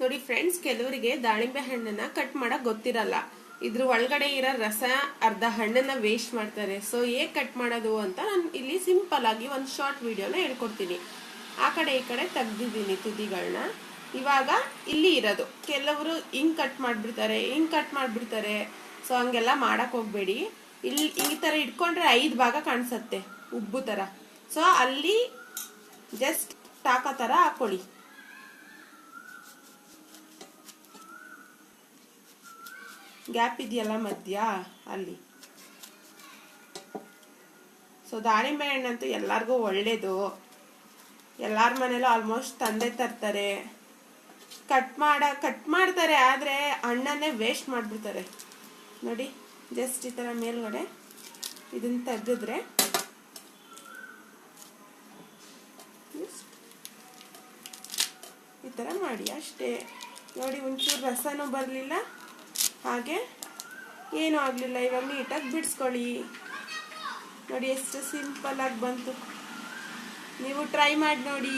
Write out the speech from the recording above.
ನೋಡಿ ಫ್ರೆಂಡ್ಸ್ ಕೆಲವರಿಗೆ ದಾಳಿಂಬೆ ಹಣ್ಣನ್ನ ಕಟ್ ಮಾಡಕ್ ಗೊತ್ತಿರಲ್ಲ. ಇದ್ರ ಒಳಗಡೆ ಇರೋ ರಸ, ಅರ್ಧ ಹಣ್ಣನ್ನ ವೇಸ್ಟ್ ಮಾಡ್ತಾರೆ. ಸೊ ಹೇಗ್ ಕಟ್ ಮಾಡೋದು ಅಂತ ನಾನು ಇಲ್ಲಿ ಸಿಂಪಲ್ ಆಗಿ ಒಂದು ಶಾರ್ಟ್ ವಿಡಿಯೋನ ಹೇಳ್ಕೊಡ್ತೀನಿ. ಆ ಕಡೆ ಈ ಕಡೆ ತೆಗ್ದಿದ್ದೀನಿ ತುದಿಗಳನ್ನ ಇವಾಗ ಇಲ್ಲಿ ಇರೋದು. ಕೆಲವರು ಹಿಂಗ್ ಕಟ್ ಮಾಡ್ಬಿಡ್ತಾರೆ, ಹಿಂಗ್ ಕಟ್ ಮಾಡ್ಬಿಡ್ತಾರೆ. ಸೊ ಹಂಗೆಲ್ಲ ಮಾಡಕ್ ಹೋಗ್ಬೇಡಿ. ಇಲ್ಲಿ ಈ ತರ ಇಟ್ಕೊಂಡ್ರೆ ಐದು ಭಾಗ ಕಾಣಿಸತ್ತೆ, ಉಬ್ಬು ತರ. ಸೊ ಅಲ್ಲಿ ಜಸ್ಟ್ ಟಾಕೋ ತರ ಹಾಕೊಳ್ಳಿ. ಗ್ಯಾಪ್ ಇದೆಯಲ್ಲ ಮಧ್ಯ ಅಲ್ಲಿ ಸೊ ದಾಳಿಂಬೆ ಹಣ್ಣಂತೂ ಎಲ್ಲರಿಗೂ ಒಳ್ಳೆಯದು ಎಲ್ಲರ ಮನೇಲೂ ಆಲ್ಮೋಸ್ಟ್ ತಂದೆ ತರ್ತಾರೆ. ಕಟ್ ಮಾಡ ಕಟ್ ಮಾಡ್ತಾರೆ, ಆದರೆ ಹಣ್ಣನ್ನೇ ವೇಸ್ಟ್ ಮಾಡಿಬಿಡ್ತಾರೆ. ನೋಡಿ ಜಸ್ಟ್ ಈ ಥರ ಮೇಲ್ಗಡೆ ಇದನ್ನ ತೆಗೆದ್ರೆ ಈ ಥರ ಮಾಡಿ ಅಷ್ಟೇ. ನೋಡಿ, ಒಂಚೂರು ರಸನೂ ಬರಲಿಲ್ಲ. ಹಾಗೆ ಏನೂ ಆಗಲಿಲ್ಲ. ಇವಾಗ ನೀಟಾಗಿ ಬಿಡಿಸ್ಕೊಳ್ಳಿ. ನೋಡಿ, ಎಷ್ಟು ಸಿಂಪಲ್ ಆಗಿ ಬಂತು. ನೀವು ಟ್ರೈ ಮಾಡಿ ನೋಡಿ.